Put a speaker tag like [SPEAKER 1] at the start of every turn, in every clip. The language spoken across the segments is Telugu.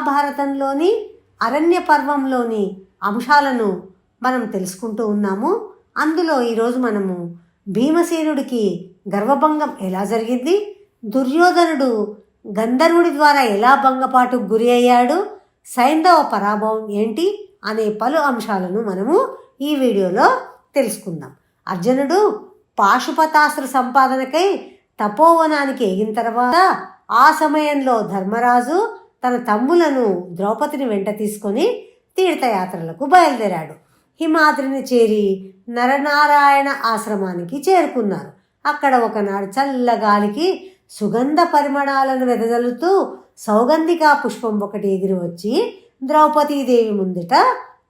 [SPEAKER 1] మహాభారతంలోని అరణ్య పర్వంలోని అంశాలను మనం తెలుసుకుంటూ ఉన్నాము. అందులో ఈరోజు మనము భీమసేనుడికి గర్వభంగం ఎలా జరిగింది? దుర్యోధనుడు గంధర్వుడి ద్వారా ఎలా భంగపాటుకు గురి అయ్యాడు? సైంధవ పరాభవం ఏంటి? అనే పలు అంశాలను మనము ఈ వీడియోలో తెలుసుకుందాం. అర్జునుడు పాశుపతాస్త్ర సంపాదనకై తపోవనానికి ఎగిన తర్వాత ఆ సమయంలో ధర్మరాజు తన తమ్ములను ద్రౌపదిని వెంట తీసుకొని తీర్థయాత్రలకు బయలుదేరాడు. హిమాద్రిని చేరి నరనారాయణ ఆశ్రమానికి చేరుకున్నారు. అక్కడ ఒకనాడు చల్లగాలికి సుగంధ పరిమళాలను వెదజల్లుతూ సౌగంధికా పుష్పం ఒకటి ఎగిరి వచ్చి ద్రౌపదీదేవి ముందుట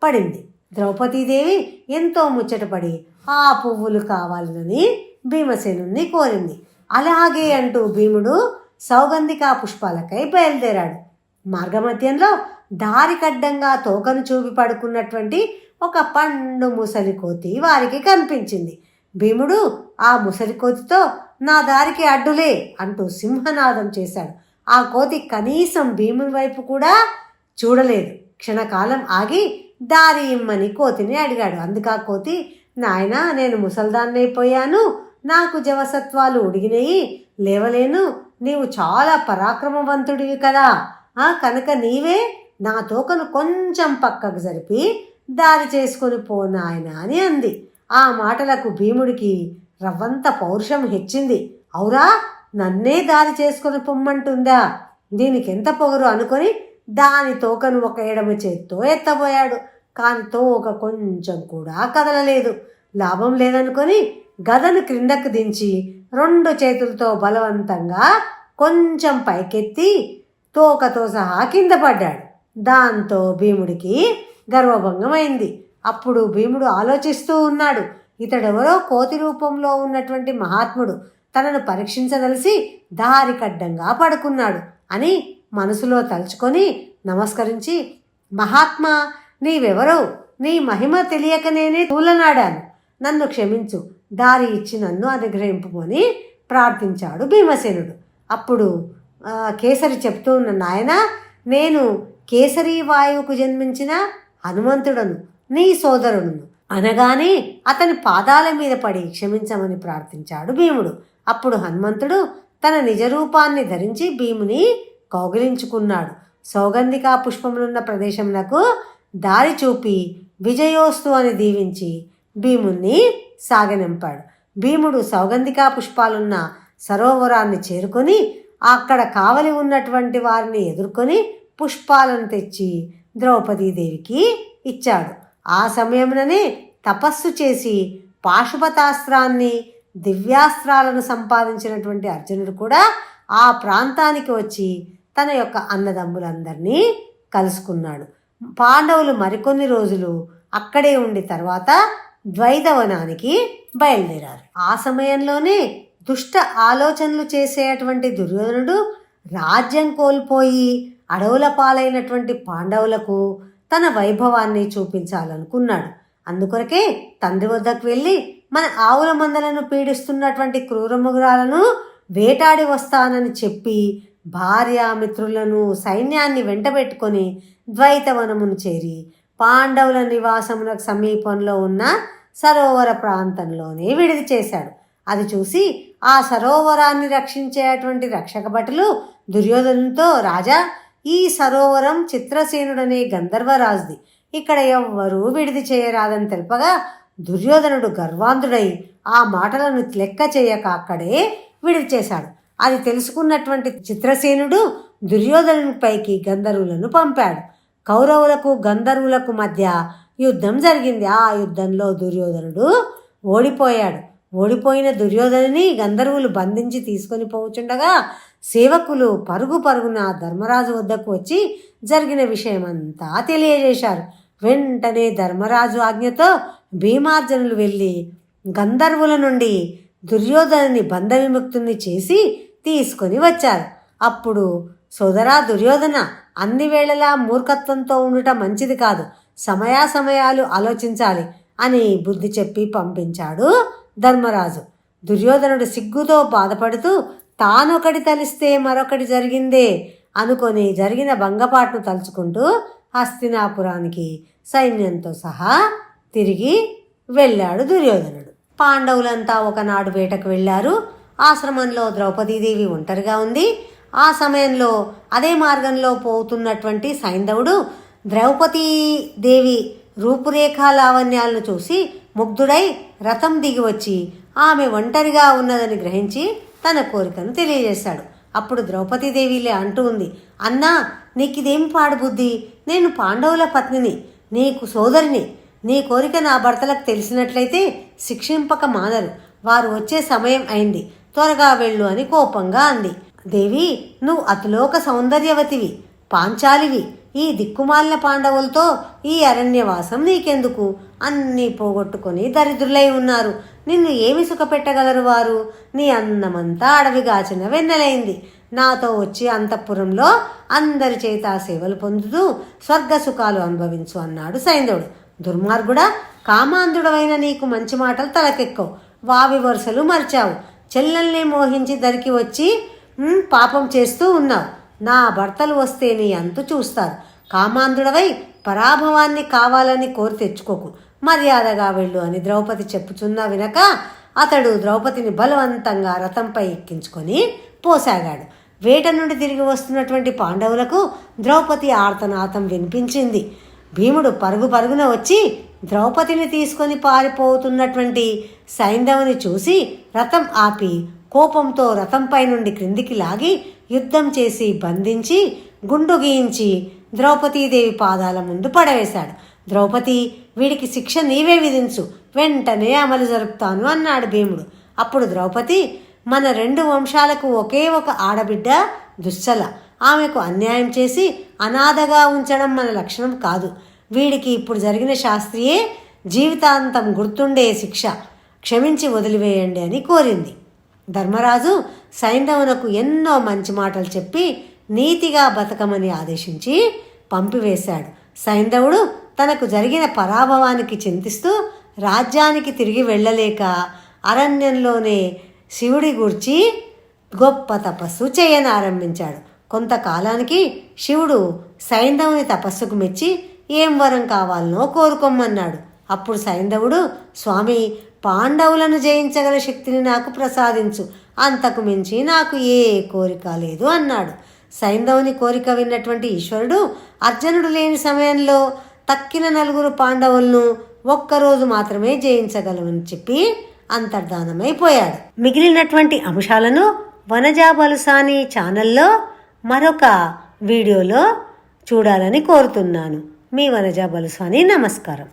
[SPEAKER 1] పడింది. ద్రౌపదీదేవి ఎంతో ముచ్చటపడి ఆ పువ్వులు కావాలని భీమసేనుణ్ణి కోరింది. అలాగే అంటూ భీముడు సౌగంధికా పుష్పాలకై బయలుదేరాడు. మార్గమధ్యంలో దారికడ్డంగా తోకను చూపి పడుకున్నటువంటి ఒక పండు ముసలి కోతి వారికి కనిపించింది. భీముడు ఆ ముసలి కోతితో నా దారికి అడ్డులే అంటూ సింహనాదం చేశాడు. ఆ కోతి కనీసం భీముని వైపు కూడా చూడలేదు. క్షణకాలం ఆగి దారి ఇమ్మని కోతిని అడిగాడు. అందుకా కోతి నాయన నేను ముసల్దాన్నైపోయాను నాకు జవసత్వాలు ఉడిగినాయి. లేవలేను. నీవు చాలా పరాక్రమవంతుడివి కదా. కనుక నీవే నా తోకను కొంచెం పక్కకు జరిపి దారి చేసుకొని పోనాయన అని అంది. ఆ మాటలకు భీముడికి రవ్వంత పౌరుషం హెచ్చింది. అవురా నన్నే దారి చేసుకొని పొమ్మంటుందా? దీనికి ఎంత పొగరు అనుకొని దాని తోకను ఒక ఎడమ చేత్తో ఎత్తబోయాడు. కాని తోక కొంచెం కూడా కదలలేదు. లాభం లేదనుకొని గదను క్రిందకు దించి రెండు చేతులతో బలవంతంగా కొంచెం పైకెత్తి తోకతో సహా కింద పడ్డాడు. దాంతో భీముడికి గర్వభంగమైంది. అప్పుడు భీముడు ఆలోచిస్తూ ఉన్నాడు. ఇతడెవరో కోతి రూపంలో ఉన్నటువంటి మహాత్ముడు. తనను పరీక్షించదలిసి దారికడ్డంగా పడుకున్నాడు అని మనసులో తలుచుకొని నమస్కరించి మహాత్మా నీవెవరో? నీ మహిమ తెలియక నేనే తూలనాడాను. నన్ను క్షమించు. దారి ఇచ్చి నన్ను అనుగ్రహింపుకొని ప్రార్థించాడు భీమసేనుడు. అప్పుడు కేసరి చెప్తూ ఉన్న నాయన నేను కేసరి వాయువుకు జన్మించిన హనుమంతుడను నీ సోదరుడును. అనగానే అతని పాదాల మీద పడి క్షమించమని ప్రార్థించాడు భీముడు. అప్పుడు హనుమంతుడు తన నిజ రూపాన్ని ధరించి భీముని కౌగిలించుకున్నాడు. సౌగంధికా పుష్పములున్న ప్రదేశములకు దారి చూపి విజయోస్తు అని దీవించి భీముణ్ణి సాగనింపాడు. భీముడు సౌగంధికా పుష్పాలున్న సరోవరాన్ని చేరుకొని అక్కడ కావలి ఉన్నటువంటి వారిని ఎదుర్కొని పుష్పాలను తెచ్చి ద్రౌపదీదేవికి ఇచ్చాడు. ఆ సమయంలోనే తపస్సు చేసి పాశుపతాస్త్రాన్ని దివ్యాస్త్రాలను సంపాదించినటువంటి అర్జునుడు కూడా ఆ ప్రాంతానికి వచ్చి తన యొక్క అన్నదమ్ములందరినీ కలుసుకున్నాడు. పాండవులు మరికొన్ని రోజులు అక్కడే ఉండి తర్వాత ద్వైతవనానికి బయలుదేరారు. ఆ సమయంలోనే దుష్ట ఆలోచనలు చేసేటువంటి దుర్యోధనుడు రాజ్యం కోల్పోయి అడవుల పాలైనటువంటి పాండవులకు తన వైభవాన్ని చూపించాలనుకున్నాడు. అందుకొరకే తండ్రి వద్దకు వెళ్ళి మన ఆవుల మందలను పీడిస్తున్నటువంటి క్రూరముగురాలను వేటాడి వస్తానని చెప్పి భార్య మిత్రులను సైన్యాన్ని వెంటబెట్టుకొని ద్వైతవనమును చేరి పాండవుల నివాసములకు సమీపంలో ఉన్న సరోవర ప్రాంతంలోనే విడిది చేశాడు. అది చూసి ఆ సరోవరాన్ని రక్షించేటువంటి రక్షక భటులు దుర్యోధనుతో రాజా ఈ సరోవరం చిత్రసేనుడనే గంధర్వరాజుది. ఇక్కడ ఎవ్వరూ విడిది చేయరాదని తెలుపగా దుర్యోధనుడు గర్వాంధుడై ఆ మాటలను లెక్క చేయక అక్కడే విడిది చేశాడు. అది తెలుసుకున్నటువంటి చిత్రసేనుడు దుర్యోధనునిపైకి గంధర్వులను పంపాడు. కౌరవులకు గంధర్వులకు మధ్య యుద్ధం జరిగింది. ఆ యుద్ధంలో దుర్యోధనుడు ఓడిపోయాడు. ఓడిపోయిన దుర్యోధనుని గంధర్వులు బంధించి తీసుకొని పోవుచుండగా సేవకులు పరుగు పరుగున ధర్మరాజు వద్దకు వచ్చి జరిగిన విషయమంతా తెలియజేశారు. వెంటనే ధర్మరాజు ఆజ్ఞతో భీమార్జనులు వెళ్ళి గంధర్వుల నుండి దుర్యోధనుని బంధ విముక్తుని చేసి తీసుకొని వచ్చారు. అప్పుడు సోదరా దుర్యోధన అన్ని వేళలా మూర్ఖత్వంతో ఉండటం మంచిది కాదు సమయాసమయాలు ఆలోచించాలి అని బుద్ధి చెప్పి పంపించాడు ధర్మరాజు. దుర్యోధనుడు సిగ్గుతో బాధపడుతూ తానొకటి తలిస్తే మరొకటి జరిగిందే అనుకొని జరిగిన భంగపాటును తలుచుకుంటూ హస్తినాపురానికి సైన్యంతో సహా తిరిగి వెళ్ళాడు దుర్యోధనుడు. పాండవులంతా ఒకనాడు వేటకు వెళ్ళారు. ఆశ్రమంలో ద్రౌపదీదేవి ఒంటరిగా ఉంది. ఆ సమయంలో అదే మార్గంలో పోతున్నటువంటి సైంధవుడు ద్రౌపదీదేవి రూపురేఖా లావణ్యాలను చూసి ముగ్ధుడై రథం దిగి వచ్చి ఆమె ఒంటరిగా ఉన్నదని గ్రహించి తన కోరికను తెలియజేశాడు. అప్పుడు ద్రౌపదీదేవిలే అంటూ ఉంది అన్నా నీకిదేం పాడుబుద్ధి? నేను పాండవుల పత్నిని నీకు సోదరిని. నీ కోరిక నా భర్తలకు తెలిసినట్లయితే శిక్షింపక మానరు. వారు వచ్చే సమయం అయింది. త్వరగా వెళ్ళు అని కోపంగా అంది. దేవి నువ్వు అతిలోక సౌందర్యవతివి పాంచాలివి. ఈ దిక్కుమాలిన పాండవులతో ఈ అరణ్యవాసం నీకెందుకు? అన్నీ పోగొట్టుకొని దరిద్రులై ఉన్నారు. నిన్ను ఏమి సుఖపెట్టగలరు వారు? నీ అన్నమంతా అడవిగాచిన వెన్నెలైంది. నాతో వచ్చి అంతఃపురంలో అందరి చేత సేవలు పొందుతూ స్వర్గ సుఖాలు అనుభవించు అన్నాడు సైంధవుడు. దుర్మార్గుడా కామాంధుడవైన నీకు మంచి మాటలు తలకెక్కవు. వావి వరుసలు మర్చావు. చెల్లెల్ని మోహించి దరికి వచ్చి పాపం చేస్తూ ఉన్నావు. నా భర్తలు వస్తే నీ అంతు చూస్తారు. కామాంధుడవై పరాభవాన్ని కావాలని కోరి తెచ్చుకోకు. మర్యాదగా వెళ్ళు అని ద్రౌపది చెప్పుచున్నా వినక అతడు ద్రౌపదిని బలవంతంగా రథంపై ఎక్కించుకొని పోసాగాడు. వేట నుండి తిరిగి వస్తున్నటువంటి పాండవులకు ద్రౌపది ఆర్తనాథం వినిపించింది. భీముడు పరుగు పరుగున వచ్చి ద్రౌపదిని తీసుకొని పారిపోతున్నటువంటి సైంధవుని చూసి రథం ఆపి కోపంతో రథంపై నుండి క్రిందికి లాగి యుద్ధం చేసి బంధించి గుండు గీయించి ద్రౌపదీదేవి పాదాల ముందు పడవేశాడు. ద్రౌపది వీడికి శిక్ష నీవే విధించు వెంటనే అమలు జరుపుతాను అన్నాడు భీముడు. అప్పుడు ద్రౌపది మన రెండు వంశాలకు ఒకే ఒక ఆడబిడ్డ దుశ్చల. ఆమెకు అన్యాయం చేసి అనాథగా ఉంచడం మన లక్షణం కాదు. వీడికి ఇప్పుడు జరిగిన శాస్త్రియే జీవితాంతం గుర్తుండే శిక్ష. క్షమించి వదిలివేయండి అని కోరింది. ధర్మరాజు సైంధవునకు ఎన్నో మంచి మాటలు చెప్పి నీతిగా బతకమని ఆదేశించి పంపివేశాడు. సైంధవుడు తనకు జరిగిన పరాభవానికి చింతిస్తూ రాజ్యానికి తిరిగి వెళ్ళలేక అరణ్యంలోనే శివుడి గూర్చి గొప్ప తపస్సు చేయనారంభించాడు. కొంతకాలానికి శివుడు సైంధవుని తపస్సుకు మెచ్చి ఏం వరం కావాలనో కోరుకోమన్నాడు అప్పుడు సైంధవుడు స్వామి పాండవులను జయించగల శక్తిని నాకు ప్రసాదించు. అంతకు మించి నాకు ఏ కోరిక లేదు అన్నాడు. సైంధవుని కోరిక విన్నటువంటి ఈశ్వరుడు అర్జునుడు లేని సమయంలో తక్కిన నలుగురు పాండవులను ఒక్కరోజు మాత్రమే జయించగలమని చెప్పి అంతర్ధానమైపోయాడు. మిగిలినటువంటి అంశాలను వనజా బలుసాని ఛానల్లో మరొక వీడియోలో చూడాలని కోరుతున్నాను. మీ వనజా బలుసాని నమస్కారం.